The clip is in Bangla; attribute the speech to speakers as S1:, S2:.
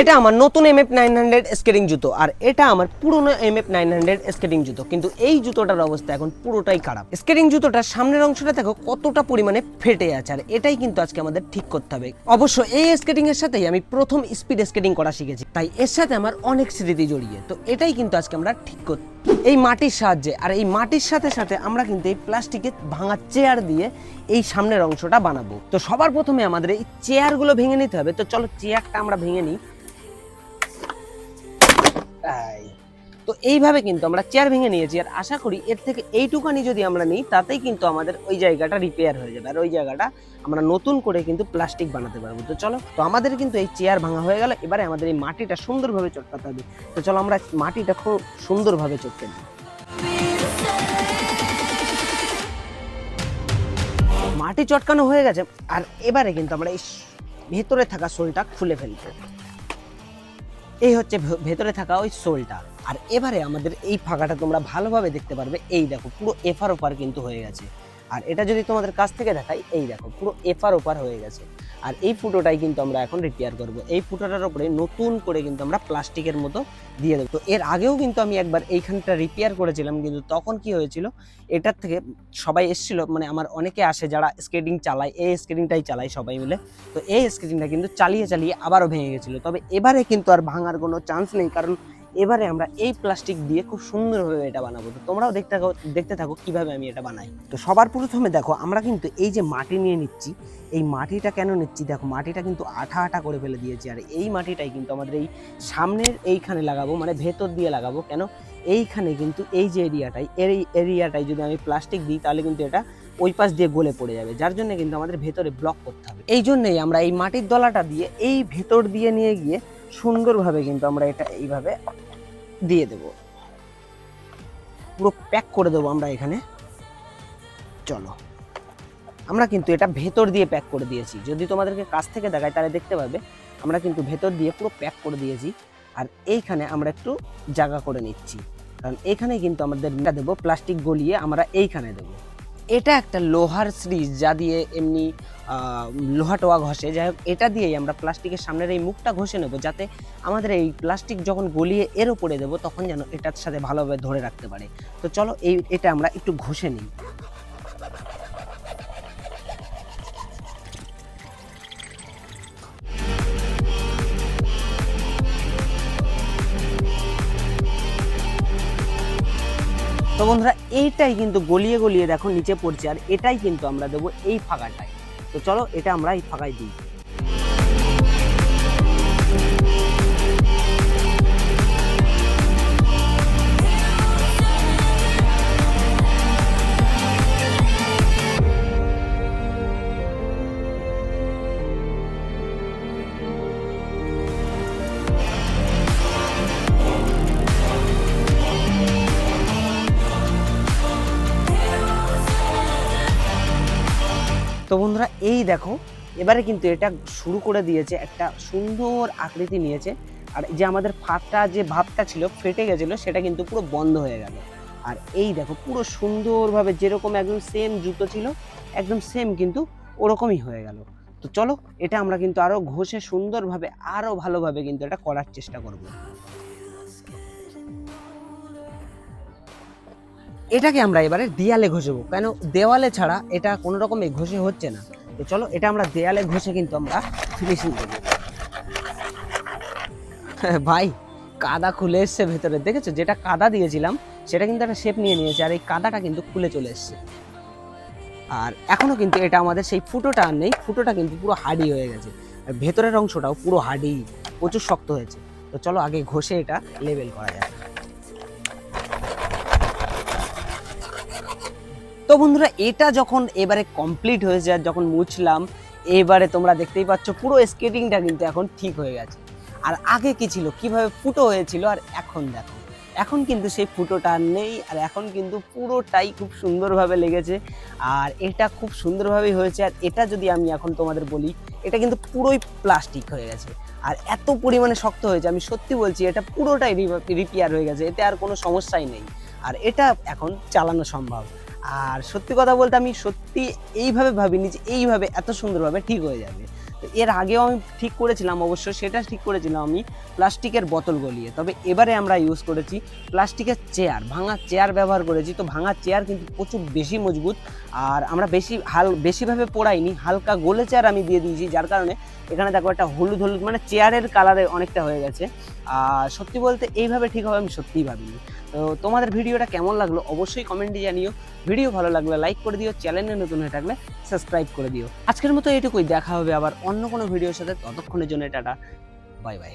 S1: এটা আমার নতুন M F nine hundred skating জুতো, আর এটা আমার পুরনো M F nine hundred skating জুতো। কিন্তু এই জুতোটার অবস্থা এখন পুরোটাই খারাপ। স্কেটিং জুতোটার সামনের অংশটা দেখো কতটা পরিমাণে ফেটে আছে, আর এটাই কিন্তু আজকে আমাদের ঠিক করতে হবে। অবশ্য এই স্কেটিং এর সাথেই আমি প্রথম স্পিড স্কেটিং করা শিখেছি, তাই এর সাথে আমার অনেক স্মৃতি জড়িয়ে। তো এটাই কিন্তু আজকে আমরা ঠিক করতে এই মাটির সাহায্যে, আর এই মাটির সাথে সাথে আমরা কিন্তু এই প্লাস্টিকের ভাঙা চেয়ার দিয়ে এই সামনের অংশটা বানাবো। তো সবার প্রথমে আমাদের এই চেয়ারগুলো ভেঙে নিতে হবে। তো চলো চেয়ারটা আমরা ভেঙে নিই। তাই। তো এইভাবে কিন্তু আমরা চেয়ার ভেঙে নিয়েছি আর আশা করি এর থেকে এইটুকানি যদি আমরা নিই, তাতেই কিন্তু আমাদের ওই জায়গাটা রিপেয়ার হয়ে যাবে। আর ওই জায়গাটা আমরা নতুন করে কিন্তু প্লাস্টিক বানাতে পারব। তো চলো, তো আমাদের কিন্তু এই চেয়ার ভাঙা হয়ে গেল। এবারে আমাদের এই মাটিটা সুন্দরভাবে চটকাতে হবে। তো চলো, আমরা মাটিটা খুব সুন্দরভাবে চটকে দিই মাটি চটকানো হয়ে গেছে। আর এবারে কিন্তু আমরা এই ভেতরে থাকা সোলটা খুলে ফেলব। এই হচ্ছে ভেতরে থাকা ওই সোলটা। আর এবারে আমাদের এই ফাঁকাটা তোমরা ভালোভাবে দেখতে পারবে। এই দেখো, পুরো এফার ওপার কিন্তু হয়ে গেছে। আর এটা যদি তোমাদের কাছ থেকে দেখাই, এই দেখো, পুরো এফার ওপার হয়ে গেছে। আর এই ফুটোটাই কিন্তু আমরা এখন রিপেয়ার করব। এই ফুটোটার উপরে নতুন করে কিন্তু আমরা প্লাস্টিকের মতো দিয়ে দেবো। তো এর আগেও কিন্তু আমি একবার এইখানটা রিপেয়ার করেছিলাম, কিন্তু তখন কি হয়েছিল, এটার থেকে সবাই এসেছিল মানে আমার অনেকে আসে যারা স্কেটিং চালায়, এই স্কেটিংটাই চালায় সবাই মিলে। তো এই স্কেটিংটা কিন্তু চালিয়ে চালিয়ে আবারও ভেঙে গেছিল। তবে এবারে কিন্তু আর ভাঙার কোনো চান্স নেই, কারণ এবারে আমরা এই প্লাস্টিক দিয়ে খুব সুন্দরভাবে এটা বানাবো। তো তোমরাও দেখতে থাকো দেখতে থাকো কীভাবে আমি এটা বানাই। তো সবার প্রথমে দেখো, আমরা কিন্তু এই যে মাটি নিয়ে নিচ্ছি, এই মাটিটা কেন নিচ্ছি? দেখো, মাটিটা কিন্তু আঠা আঠা করে ফেলে দিয়েছি। আর এই মাটিটাই কিন্তু আমাদের এই সামনের এইখানে লাগাবো মানে ভেতর দিয়ে লাগাবো। কেন? এইখানে কিন্তু এই যে এরিয়াটাই এই এরিয়াটাই যদি আমি প্লাস্টিক দিই, তাহলে কিন্তু এটা ওই পাশ দিয়ে গলে পড়ে যাবে। যার জন্য কিন্তু আমাদের ভেতরে ব্লক করতে হবে। এই জন্যই আমরা এই মাটির দলাটা দিয়ে, এই ভেতর দিয়ে নিয়ে গিয়ে সুন্দরভাবে কিন্তু আমরা এটা এইভাবে দিয়ে দেব। পুরো প্যাক করে দেবো আমরা এখানে। চলো। আমরা কিন্তু এটা ভেতর দিয়ে প্যাক করে দিয়েছি। যদি তোমাদেরকে কাছ থেকে দেখায়, তাহলে দেখতে পাবে আমরা কিন্তু ভেতর দিয়ে পুরো প্যাক করে দিয়েছি। আর এইখানে আমরা একটু জায়গা করে নিচ্ছি। কারণ এইখানে কিন্তু আমাদের দেবো। প্লাস্টিক গলিয়ে আমরা এইখানে দেবো। এটা একটা লোহার সিরিজ যা দিয়ে এমনি লোহা টোয়া ঘষে। যাই হোক, এটা দিয়েই আমরা প্লাস্টিকের সামনের এই মুখটা ঘষে নেব, যাতে আমাদের এই প্লাস্টিক যখন গলিয়ে এর ওপরে দেবো, তখন যেন এটার সাথে ভালোভাবে ধরে রাখতে পারে। তো চলো, এই, এটা আমরা একটু ঘষে নিই। তো বন্ধুরা, এইটাই কিন্তু গলিয়ে গলিয়ে দেখো নিচে পড়ছে, আর এটাই কিন্তু আমরা দেবো এই ফাঁকাটায়। তো চলো, এটা আমরা এই ফাঁকায় দিই। তো বন্ধুরা, এই দেখো, এবারে কিন্তু এটা শুরু করে দিয়েছে, একটা সুন্দর আকৃতি নিয়েছে। আর যে আমাদের ফাটটা যে ভাবটা ছিল, ফেটে গেছিল, সেটা কিন্তু পুরো বন্ধ হয়ে গেল। আর এই দেখো, পুরো সুন্দরভাবে যেরকম একদম সেম জুতো ছিল, একদম সেম কিন্তু ওরকমই হয়ে গেল। তো চলো, এটা আমরা কিন্তু আরও ঘষে সুন্দরভাবে আরও ভালোভাবে কিন্তু এটা করার চেষ্টা করব। এটাকে আমরা এবারে দেয়ালে ঘষবো। কেন? দেওয়ালে ছাড়া এটা কোনো রকমে ঘষে হচ্ছে না। তো চলো, এটা আমরা দেয়ালে ঘষে কিন্তু আমরা ফিনিশিং দেবো। ভাই, কাদা খুলে এসছে ভেতরে। দেখেছ? যেটা কাদা দিয়েছিলাম, সেটা কিন্তু একটা শেপ নিয়ে নিয়েছে, আর এই কাদাটা কিন্তু খুলে চলে এসছে। আর এখনও কিন্তু এটা আমাদের সেই ফুটোটা আর নেই, ফুটোটা কিন্তু পুরো হাডি হয়ে গেছে। আর ভেতরের অংশটাও পুরো হাডি প্রচুর শক্ত হয়েছে। তো চলো, আগে ঘষে এটা লেবেল করা যায় তো বন্ধুরা, এটা যখন এবারে কমপ্লিট হয়ে যায়, যখন মুছলাম, এবারে তোমরা দেখতেই পাচ্ছ পুরো স্কেটিংটা কিন্তু এখন ঠিক হয়ে গেছে। আর আগে কি ছিল? কীভাবে ফুটো হয়েছিল? আর এখন দেখো, এখন কিন্তু সেই ফুটোটা আর নেই, আর এখন কিন্তু পুরোটাই খুব সুন্দরভাবে লেগেছে। আর এটা খুব সুন্দরভাবেই হয়েছে, আর এটা যদি আমি এখন তোমাদের বলি, এটা কিন্তু পুরোই প্লাস্টিক হয়ে গেছে। আর এত পরিমাণে শক্ত হয়েছে, আমি সত্যি বলছি, এটা পুরোটাই রিপেয়ার হয়ে গেছে, এতে আর কোনো সমস্যাই নেই। আর এটা এখন চালানো সম্ভব। আর সত্যি কথা বলতে আমি সত্যি এইভাবে ভাবিনি যে এইভাবে এত সুন্দরভাবে ঠিক হয়ে যাবে। তো এর আগেও আমি ঠিক করেছিলাম অবশ্য, সেটা ঠিক করেছিলাম আমি প্লাস্টিকের বোতল গলিয়ে। তবে এবারে আমরা ইউজ করেছি প্লাস্টিকের চেয়ার ভাঙা চেয়ার ব্যবহার করেছি। তো ভাঙা চেয়ার কিন্তু প্রচুর বেশি মজবুত আর আমরা বেশি হাল, বেশিভাবে পোড়াইনি, হালকা গোলে চেয়ার আমি দিয়ে দিয়েছি, যার কারণে এখানে দেখো একটা হলুদ হলুদ মানে চেয়ারের কালারে অনেকটা হয়ে গেছে। আর সত্যি বলতে এইভাবে ঠিক হবে আমি সত্যিই ভাবিনি। তো তোমাদের ভিডিওটা কেমন লাগল অবশ্যই কমেন্টে জানিও। ভিডিও ভালো লাগলে লাইক করে দিও, চ্যানেলে নতুন হয়ে থাকলে সাবস্ক্রাইব করে দিও। আজকের মতো এটুকুই দেখা হবে আবার অন্য কোনো ভিডিওর সাথে, ততক্ষণের জন্য টাটা, বাই বাই।